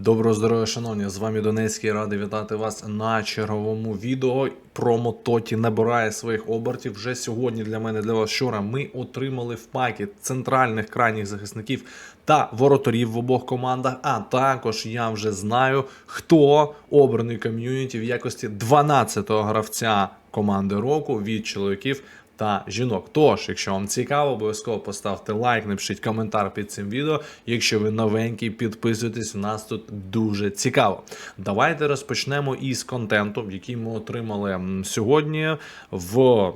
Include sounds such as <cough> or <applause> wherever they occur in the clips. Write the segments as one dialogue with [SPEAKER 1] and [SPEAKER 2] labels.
[SPEAKER 1] Доброго здоров'я, шановні! З вами Донецький радий вітати вас на черговому відео. Промо Тоті набирає своїх обертів. Вже сьогодні для мене для вас вчора ми отримали в пакі центральних крайніх захисників та воротарів в обох командах. А також я вже знаю, хто обраний ком'юніті в якості 12-го гравця команди року від чоловіків та жінок. Тож, якщо вам цікаво, обов'язково поставте лайк, напишіть коментар під цим відео. Якщо ви новенький, підписуйтесь, у нас тут дуже цікаво. Давайте розпочнемо із контенту, який ми отримали сьогодні в.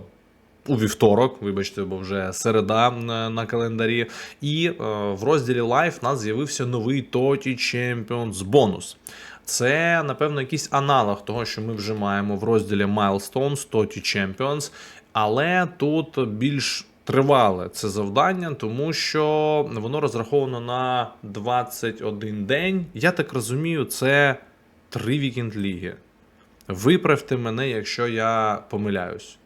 [SPEAKER 1] У вівторок, вибачте, бо вже середа на, календарі. І е, в розділі Live у нас з'явився новий Тоті Champions бонус. Це, напевно, якийсь аналог того, що ми вже маємо в розділі Milestones Тоті Champions. Але тут більш тривале це завдання, тому що воно розраховано на 21 день. Я так розумію, це три вікенд ліги. Виправте мене, якщо я помиляюсь.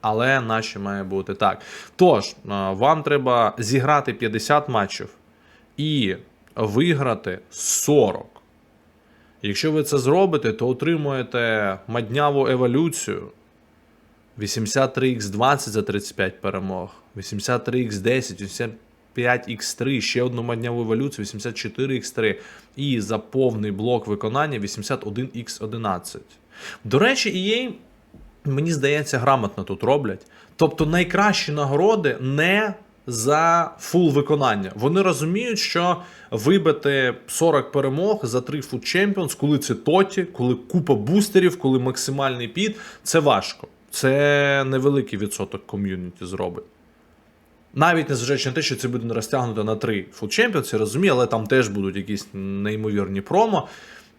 [SPEAKER 1] Але наче має бути так. Тож, е, вам треба зіграти 50 матчів і виграти 40. Якщо ви це зробите, то отримуєте мадняву еволюцію. 83x20 за 35 перемог, 83x10, 85x3, ще одну мадняву еволюцію, 84x3 і за повний блок виконання 81x11. До речі, EA, мені здається, грамотно тут роблять. Тобто найкращі нагороди не за фул виконання. Вони розуміють, що вибити 40 перемог за 3 Food Champions, коли це тоті, коли купа бустерів, коли максимальний під, це важко. Це невеликий відсоток ком'юніті зробить. Навіть незважаючи на те, що це буде розтягнуто на 3 Food чемпіонці, розумію, але там теж будуть якісь неймовірні промо.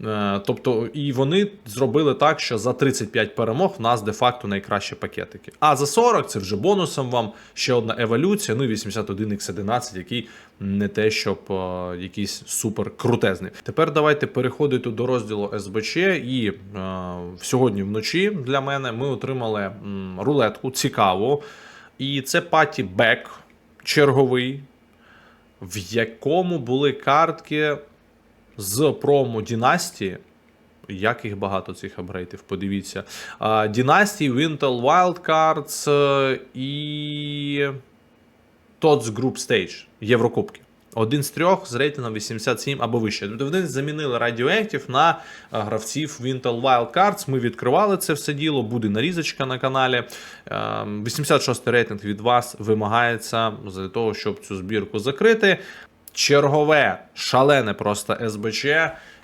[SPEAKER 1] Е, Тобто, і вони зробили так, що за 35 перемог в нас де-факто найкращі пакетики. А за 40 це вже бонусом вам ще одна еволюція, ну і 81x11, який не те, щоб е, якийсь супер крутезний. Тепер давайте переходити до розділу СБЧ. І е, сьогодні вночі для мене ми отримали рулетку цікаву. І це паті Бек черговий, в якому були картки з промо Дінастії. Як їх багато цих апгрейтів, подивіться. Дінастії, Wintel Wildcards е, і TOTS Group Stage Єврокубки. Один з трьох з рейтингом 87 або вище. Тобто вони замінили Radioactive на е, гравців Wintel Wildcards. Ми відкривали це все діло, буде нарізочка на каналі. Е, 86 рейтинг від вас вимагається для того, щоб цю збірку закрити чергове, шалене просто СБЧ.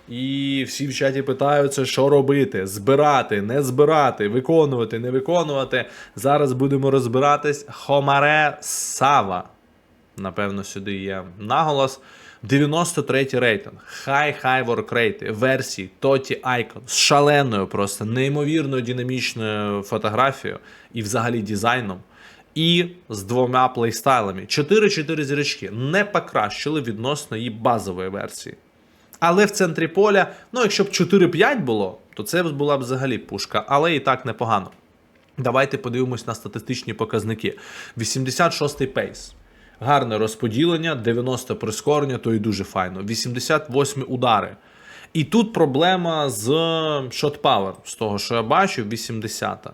[SPEAKER 1] І всі в чаті питаються, що робити: збирати, не збирати, виконувати, не виконувати. Зараз будемо розбиратись. Хомаре Сава. Напевно, сюди є наголос. 93-й рейтинг. Хай-хай воркрейти, версії, Тоті Айкон з шаленою, просто неймовірною динамічною фотографією і взагалі дизайном. І з двома плейстайлами. 4-4 зірочки не покращили відносно її базової версії. Але в центрі поля, ну якщо б 4-5 було, то це була б взагалі пушка, але і так непогано. Давайте подивимось на статистичні показники. 86-й пейс. Гарне розподілення, 90 прискорення, то і дуже файно. 88 удари. І тут проблема з power, з того, що я бачив, 80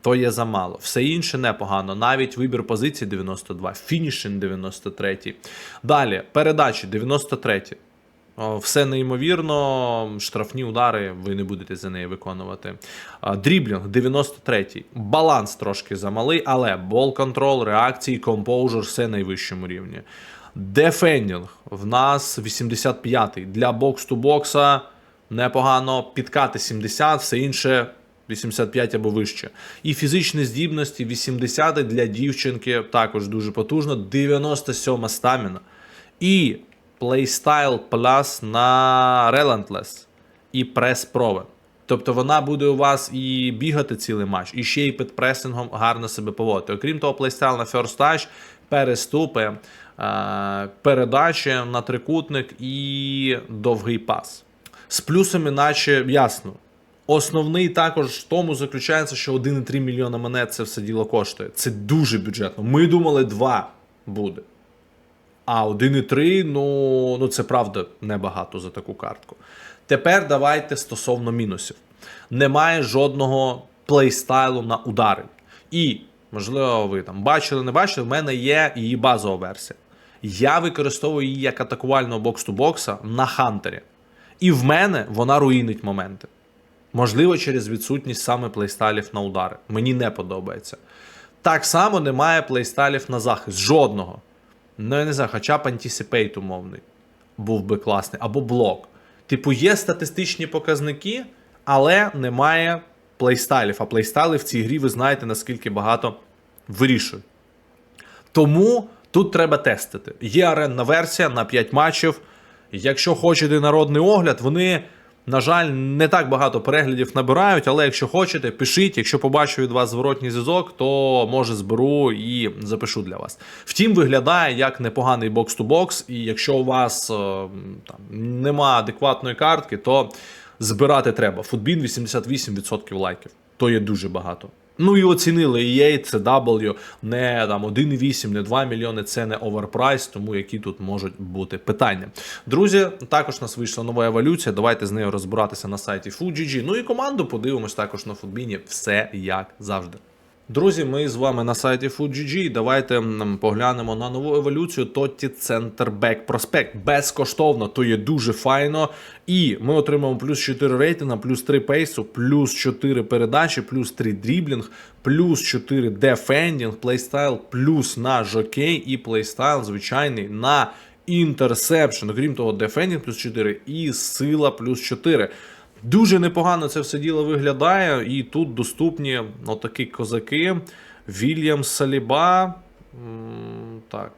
[SPEAKER 1] то є замало. Все інше непогано. Навіть вибір позицій 92, фінішинг 93. Далі, передачі 93. Все неймовірно, штрафні удари, ви не будете за неї виконувати. Дріблінг 93-й. Баланс трошки замалий, але бол контрол, реакції, компоужер все найвищому рівні. Дефендінг в нас 85-й. Для бокс-ту-бокса непогано. Підкати 70, все інше 85 або вище. І фізичні здібності 80 для дівчинки також дуже потужно. 97 стаміна. І Playstyle Plus на Relentless і Press Pro. Тобто вона буде у вас і бігати цілий матч, і ще й під пресингом гарно себе поводити. Окрім того, плейстайл на First Touch, переступи, е, передачі на трикутник і довгий пас. З плюсами, наче ясно. Основний також в тому заключається, що 1,3 мільйона монет це все діло коштує. Це дуже бюджетно. Ми думали, 2 буде. А 1,3, ну, ну це правда небагато за таку картку. Тепер давайте стосовно мінусів. Немає жодного плейстайлу на удари. І, можливо, ви там бачили, не бачили, в мене є її базова версія. Я використовую її як атакувального бокс-ту-бокса на хантері. І в мене вона руїнить моменти. Можливо, через відсутність саме плейстайлів на удари. Мені не подобається. Так само немає плейстайлів на захист. Жодного. Ну, я не знаю, хоча б Anticipate умовний був би класний, або блок. Типу, є статистичні показники, але немає плейстайлів. А плейстайли в цій грі ви знаєте, наскільки багато вирішують. Тому тут треба тестити. Є аренна версія на 5 матчів. Якщо хочете народний огляд, вони, на жаль, не так багато переглядів набирають, але якщо хочете, пишіть. Якщо побачу від вас зворотній зв'язок, то може зберу і запишу для вас. Втім, виглядає як непоганий бокс-ту-бокс, і якщо у вас е, там нема адекватної картки, то збирати треба. Футбін 88% лайків. То є дуже багато. Ну і оцінили EA, CW, не там 1,8, не 2 мільйони, це не оверпрайс, тому які тут можуть бути питання. Друзі, також нас вийшла нова еволюція. Давайте з нею розбиратися на сайті FUGG. Ну і команду подивимось також на футбіні. Все як завжди. Друзі, ми з вами на сайті FoodGG. Давайте поглянемо на нову еволюцію Totti Centerback Prospect. Безкоштовно, то є дуже файно. І ми отримаємо плюс 4 рейтинга, плюс 3 пейсу, плюс 4 передачі, плюс 3 дріблінг, плюс 4 дефендінг, плейстайл, плюс на жокей і плейстайл звичайний на інтерсепшн. Окрім того, дефендінг плюс 4 і сила плюс 4. Дуже непогано це все діло виглядає, і тут доступні отакі козаки. Вільям Саліба. Так,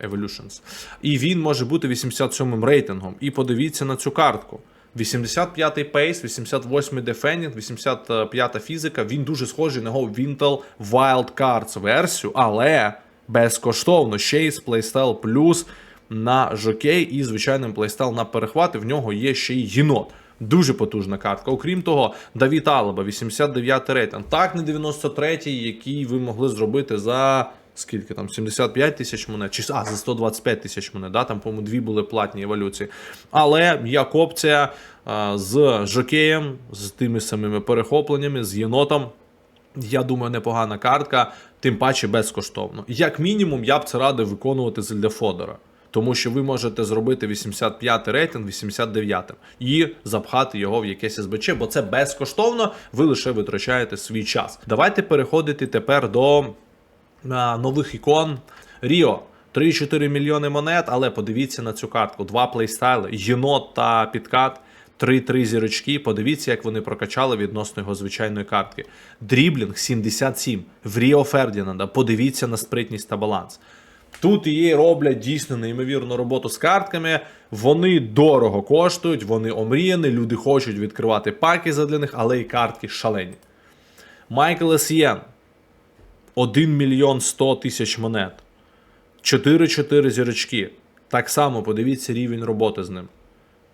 [SPEAKER 1] Evolutions. І він може бути 87-м рейтингом. І подивіться на цю картку. 85-й пейс, 88-й дефендінг, 85-та фізика. Він дуже схожий на його Wintel Wild Cards версію, але безкоштовно. Ще й з плейстайл плюс на жокей і звичайним плейстайл на перехват. І в нього є ще й єнот. Дуже потужна картка. Окрім того, Давід Алаба, 89 й рейтинг. Так, не 93-й, який ви могли зробити за скільки там 75 тисяч монет, чи а, за 125 тисяч монет. Да? Там, по-моєму, дві були платні еволюції. Але як опція а, з жокеєм, з тими самими перехопленнями, з єнотом. Я думаю, непогана картка, тим паче безкоштовно. Як мінімум, я б це радив виконувати з Ільде Фодора. Тому що ви можете зробити 85 рейтинг 89 і запхати його в якесь СБЧ, бо це безкоштовно, ви лише витрачаєте свій час. Давайте переходити тепер до а, нових ікон. Ріо. 3-4 мільйони монет, але подивіться на цю картку. Два плейстайли, єнот та підкат. 3-3 зірочки. Подивіться, як вони прокачали відносно його звичайної картки. Дріблінг 77 в Ріо Фердінанда. Подивіться на спритність та баланс. Тут її роблять дійсно неймовірну роботу з картками. Вони дорого коштують, вони омріяні, люди хочуть відкривати паки задля них, але і картки шалені. Майкл Есієн 1 мільйон 100 тисяч монет. 4-4 зірочки. Так само подивіться рівень роботи з ним.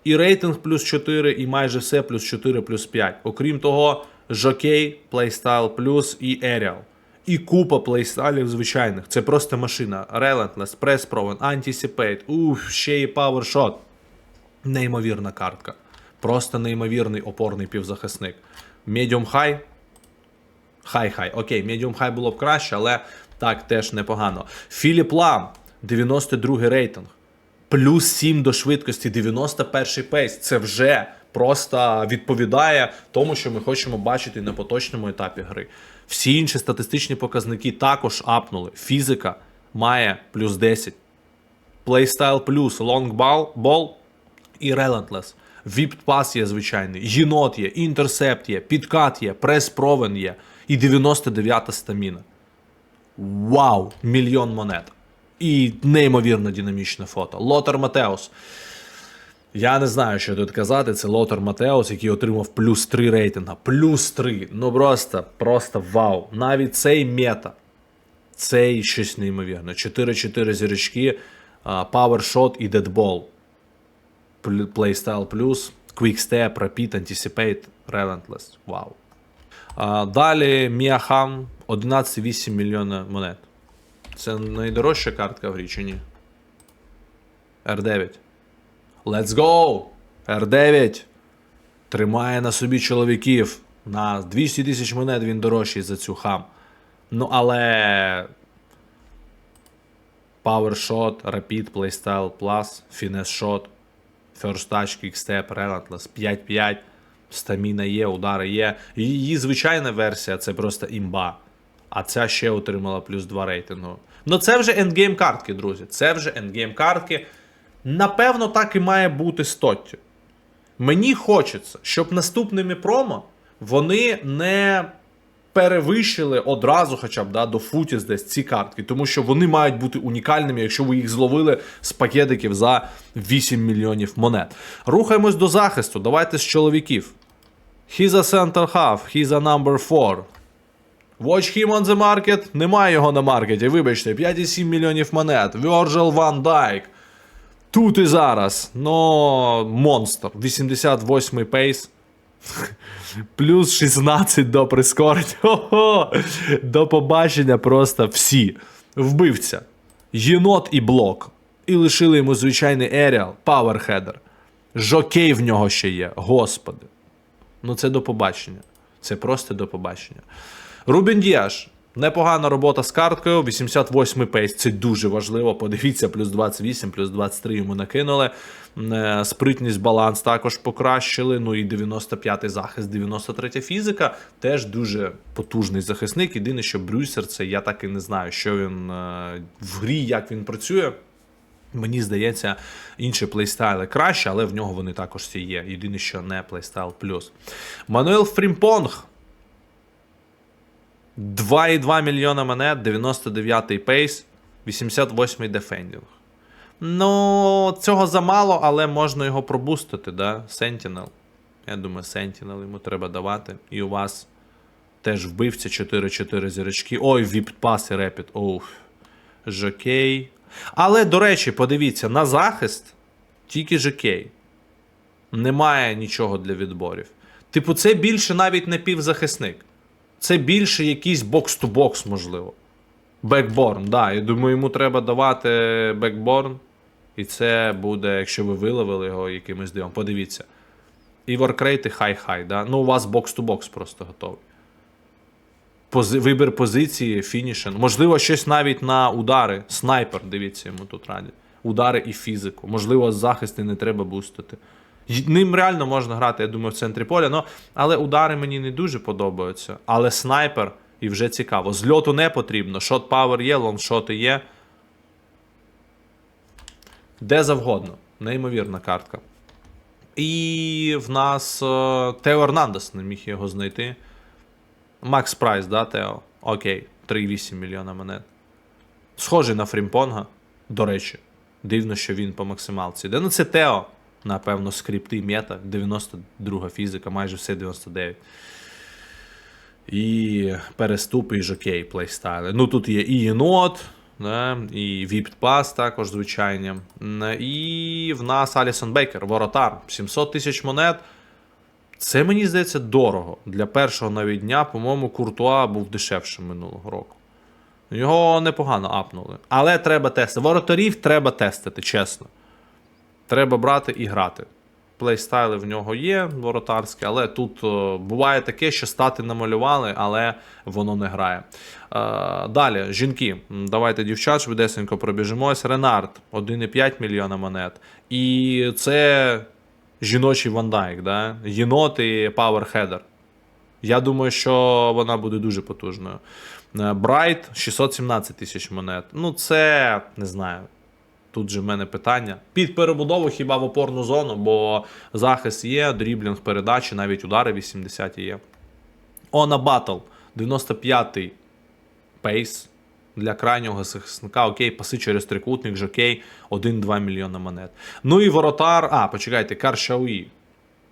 [SPEAKER 1] І рейтинг плюс 4, і майже все плюс 4 плюс 5. Окрім того, жокей, плейстайл плюс і Aerial. І купа плейстайлів звичайних. Це просто машина. Relentless, Press Proven, Anticipate, уф, ще і Power Shot. Неймовірна картка. Просто неймовірний опорний півзахисник. Medium High. Хай-хай. Окей, Medium High було б краще, але так теж непогано. Філіп Лам, 92 рейтинг. Плюс 7 до швидкості, 91 пейс. Це вже просто відповідає тому, що ми хочемо бачити на поточному етапі гри. Всі інші статистичні показники також апнули. Фізика має плюс 10. Playstyle плюс, ball і relentless. Віп пас є звичайний, єнот є, інтерсепт є, підкат є, прес провен є і 99-та стаміна. Вау! Мільйон монет. І неймовірно динамічне фото. Лотер Матеус. Я не знаю, що тут казати. Це Лотер Матеус, який отримав плюс 3 рейтинга. Плюс 3. Ну просто, просто вау. Навіть цей мета. Цей щось неймовірне. 4-4 зірочки, а, Power Shot і Deadball. Playstyle плюс, Quick Step, Rapid, Anticipate, Relentless. Вау. Далі Міахан 11,8 мільйона монет. Це найдорожча картка в грі чи ні? R9. Let's go! R9. Тримає на собі чоловіків. На 200 тисяч монет він дорожчий за цю хам. Ну, але. Power Shot, Rapid, Playstyle Plus, Finesse Shot, First Touch, Kickstep, Relentless, 5-5, стаміна є, удари є. Її звичайна версія це просто імба. А ця ще отримала плюс 2 рейтингу. Ну це вже ендгейм картки, друзі. Це вже ендгейм картки. Напевно, так і має бути з Тоттю. Мені хочеться, щоб наступними промо вони не перевищили одразу, хоча б да, до футіс десь ці картки, тому що вони мають бути унікальними, якщо ви їх зловили з пакетиків за 8 мільйонів монет. Рухаємось до захисту. Давайте з чоловіків. He's a center half, he's a number 4. Watch him on the market. Немає його на маркеті. Вибачте, 5,7 мільйонів монет. Virgil Van Dijk. Тут і зараз. Ну, монстр. 88-й пейс. Плюс 16 до прискорення. Хо-хо! <laughs> До побачення просто всі. Вбивця. Єнот і блок. І лишили йому звичайний Еріал, пауерхедер. Жокей в нього ще є. Господи. Ну це до побачення. Це просто до побачення. Рубін Діаш. Непогана робота з карткою. 88 пейс. Це дуже важливо. Подивіться, плюс 28, плюс 23 йому накинули. Е, Спритність, баланс також покращили. Ну і 95-й захист, 93 фізика. Теж дуже потужний захисник. Єдине, що Брюсер, це я так і не знаю, що він е, в грі, як він працює. Мені здається, інші плейстайли краще, але в нього вони також всі є. Єдине, що не плейстайл плюс. Мануел Фрімпонг. 2,2 мільйона монет, 99-й пейс, 88-й дефендінг. Ну, цього замало, але можна його пробустити, да? Sentinel. Я думаю, Sentinel йому треба давати. І у вас теж вбивця 4-4 зірочки. Ой, віп-пас і репіт. Оуф. Жокей. Але, до речі, подивіться, на захист тільки Жокей. Немає нічого для відборів. Типу, це більше навіть не півзахисник. Це більше якийсь бокс-ту-бокс, можливо. Бекборн, да. Я думаю, йому треба давати бекборн. І це буде, якщо ви виловили його якимось дивом. Подивіться. І воркрейти хай-хай, да? Ну, у вас бокс-ту-бокс просто готовий. Пози... Вибір позиції, фінішен. Можливо, щось навіть на удари. Снайпер, дивіться, йому тут радять. Удари і фізику. Можливо, захисти не треба бустити. Ним реально можна грати, я думаю, в центрі поля. Ну, але удари мені не дуже подобаються. Але снайпер і вже цікаво. Зльоту не потрібно. Шот пауер є, лонгшоти є. Де завгодно. Неймовірна картка. І в нас е, Тео Ернандес, не міг його знайти. Макс Прайс, да, Тео? Окей, 3,8 мільйона монет. Схожий на Фрімпонга, до речі. Дивно, що він по максималці. Де ну це Тео, напевно, скрипти, мета, 92 фізика, майже все 99. І переступи і жокей плейстайли. Ну тут є і єнот, да, і віпт-пас також звичайні. М, І в нас Алісон Бейкер, воротар, 700 тисяч монет. Це мені здається дорого. Для першого навіть дня, по-моєму, Куртуа був дешевшим минулого року. Його непогано апнули. Але треба тестити. Воротарів треба тестити, чесно. Треба брати і грати. Плейстайли в нього є воротарські, але тут е, буває таке, що стати намалювали, але воно не грає. Е, далі, жінки. Давайте дівчат швидесенько пробіжимось. Ренард 1,5 мільйона монет. І це жіночий вандайк, да? єнот і пауерхедер. Я думаю, що вона буде дуже потужною. Е, Брайт 617 тисяч монет. Ну, це не знаю. Тут же в мене питання. Під перебудову хіба в опорну зону, бо захист є, дріблінг передачі, навіть удари 80 є. Она Батл 95-й пейс для крайнього захисника. Окей, паси через трикутник, жокей, 1-2 мільйона монет. Ну і воротар. А, почекайте, Каршауї.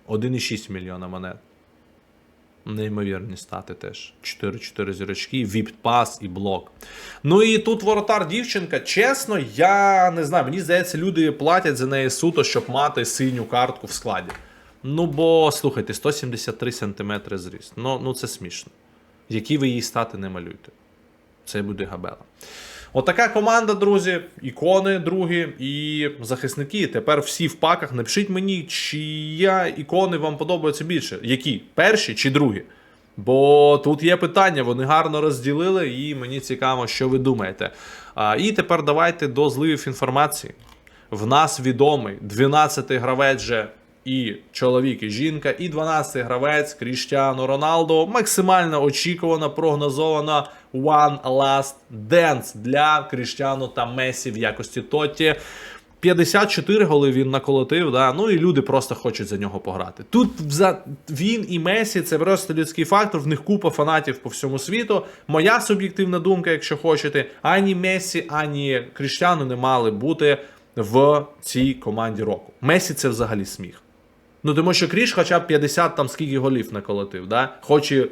[SPEAKER 1] 1,6 мільйона монет. Неймовірні стати теж. 4-4 зірочки, віп-пас і блок. Ну і тут воротар дівчинка. Чесно, я не знаю. Мені здається, люди платять за неї суто, щоб мати синю картку в складі. Ну, бо, слухайте, 173 см зріст. Ну, ну це смішно. Які ви її стати не малюйте. Це буде габела. Отака команда, друзі, ікони другі і захисники. Тепер всі в паках. Напишіть мені, чия ікони вам подобаються більше. Які? Перші чи другі? Бо тут є питання, вони гарно розділили, і мені цікаво, що ви думаєте. А, і тепер давайте до зливів інформації. В нас відомий 12-й гравець же і чоловік, і жінка, і 12-й гравець Кріштіану Роналдо. Максимально очікувано, прогнозовано One Last Dance для Кріштіану та Месі в якості Тотті. 54 голи він наколотив, да? ну і люди просто хочуть за нього пограти. Тут за він і Месі це просто людський фактор. В них купа фанатів по всьому світу. Моя суб'єктивна думка, якщо хочете, ані Месі, ані Кріштіану не мали бути в цій команді року. Месі це взагалі сміх. Ну тому що Кріш хоча б 50 там скільки голів наколотив, да? хоч і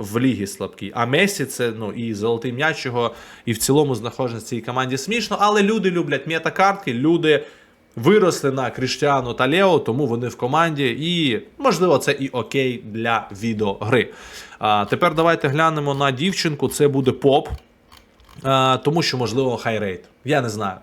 [SPEAKER 1] в лігі слабкий. А Месі це ну і золотий м'яч його, і в цілому знаходиться в цій команді смішно. Але люди люблять метакартки, люди виросли на Кріштіану та Лео, тому вони в команді. І можливо це і окей для відеогри. А, тепер давайте глянемо на дівчинку. Це буде поп. Тому що, можливо, хайрейт. Я не знаю.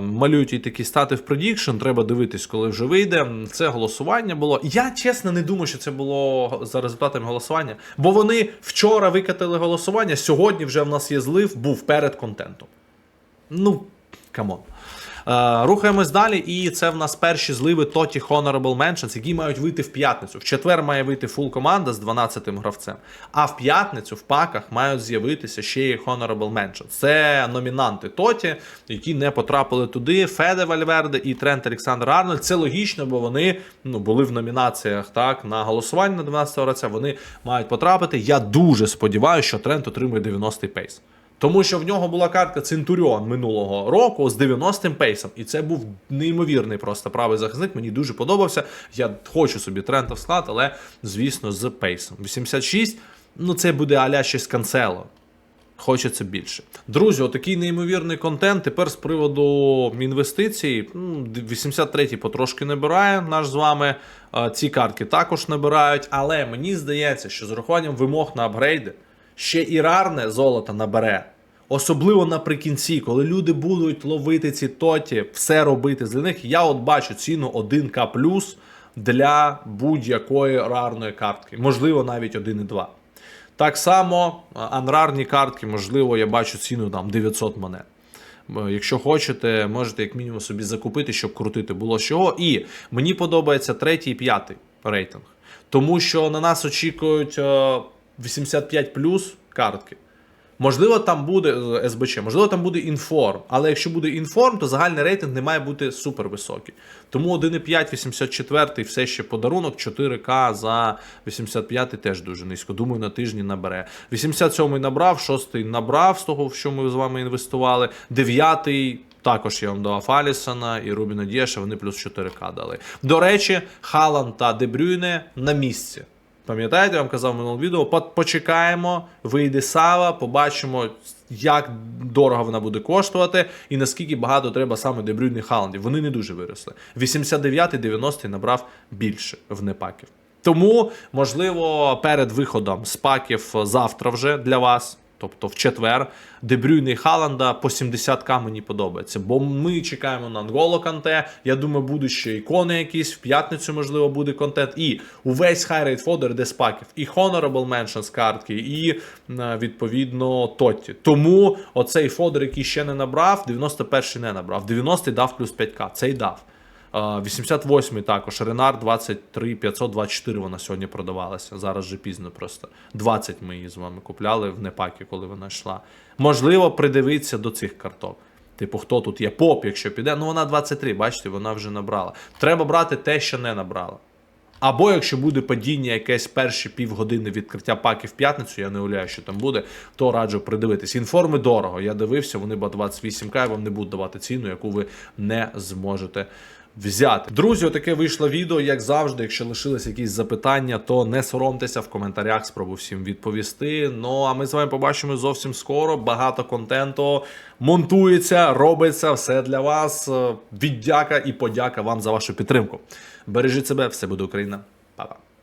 [SPEAKER 1] Малюють і такі стати в предікшн, треба дивитись, коли вже вийде. Це голосування було. Я чесно не думаю, що це було за результатами голосування, бо вони вчора викатили голосування. Сьогодні вже в нас є злив, був перед контентом. Ну, камон. Е, рухаємось далі, і це в нас перші зливи Тоті Honorable Mentions, які мають вийти в п'ятницю. В четвер має вийти фул команда з 12-тим гравцем. А в п'ятницю в паках мають з'явитися ще й Honorable Mentions. Це номінанти Тоті, які не потрапили туди. Феде Вальверде і Трент Олександр Арнольд. Це логічно, бо вони ну, були в номінаціях так, на голосування на 12-го гравця. Вони мають потрапити. Я дуже сподіваюся, що Трент отримує 90-й пейс. Тому що в нього була картка Центуріон минулого року з 90-м пейсом, і це був неймовірний просто правий захисник. Мені дуже подобався. Я хочу собі Трента в склад, але звісно з пейсом. 86, ну це буде аля щось канцело. Хочеться більше. Друзі, отакий неймовірний контент. Тепер з приводу інвестицій. ну, 83-й потрошки набирає наш з вами. Ці картки також набирають. Але мені здається, що з урахуванням вимог на апгрейди ще і рарне золото набере. Особливо наприкінці, коли люди будуть ловити ці тоті, все робити з них. Я от бачу ціну 1К для будь-якої рарної картки. Можливо, навіть 1,2. Так само анрарні картки, можливо, я бачу ціну там 900 монет. Якщо хочете, можете як мінімум собі закупити, щоб крутити було чого. І мені подобається третій і п'ятий рейтинг. Тому що на нас очікують е, 85 плюс картки. Можливо, там буде е, СБЧ, можливо, там буде інформ. Але якщо буде інформ, то загальний рейтинг не має бути супер високий. Тому 1,5, 84 все ще подарунок, 4К за 85 теж дуже низько. Думаю, на тижні набере. 87 набрав, 6 набрав з того, в що ми з вами інвестували. 9 також я вам давав Алісона і Рубіна Дєша, вони плюс 4К дали. До речі, Халан та Дебрюйне на місці. Пам'ятаєте, я вам казав в минулому відео, по- почекаємо, вийде Сава, побачимо, як дорого вона буде коштувати і наскільки багато треба саме дебрюйних Халандів. Вони не дуже виросли. 89-й, 90-й набрав більше в непаків. Тому, можливо, перед виходом з паків завтра вже для вас. Тобто в четвер Дебрюйне і Халанда по 70к мені подобається. Бо ми чекаємо на Анголо Канте. Я думаю, будуть ще ікони якісь. В п'ятницю, можливо, буде контент. І увесь хайрейт фодер йде з паків. І Honorable Mentions картки, і е, відповідно Тотті. Тому оцей фодер, який ще не набрав, 91-й не набрав. 90-й дав плюс 5к. Цей дав. Е, 88-й також. Ренар 23 524 вона сьогодні продавалася. Зараз вже пізно просто. 20 ми її з вами купляли в непакі, коли вона йшла. Можливо, придивитися до цих карток. Типу, хто тут є поп, якщо піде. Ну вона 23, бачите, вона вже набрала. Треба брати те, що не набрала. Або якщо буде падіння якесь перші півгодини відкриття паків в п'ятницю, я не уявляю, що там буде, то раджу придивитись. Інформи дорого. Я дивився, вони по 28к, я вам не буду давати ціну, яку ви не зможете взяти. Друзі, отаке вийшло відео, як завжди. Якщо лишились якісь запитання, то не соромтеся в коментарях, спробую всім відповісти. Ну а ми з вами побачимо зовсім скоро. Багато контенту монтується, робиться все для вас. Віддяка і подяка вам за вашу підтримку. Бережіть себе, все буде Україна. Па-па.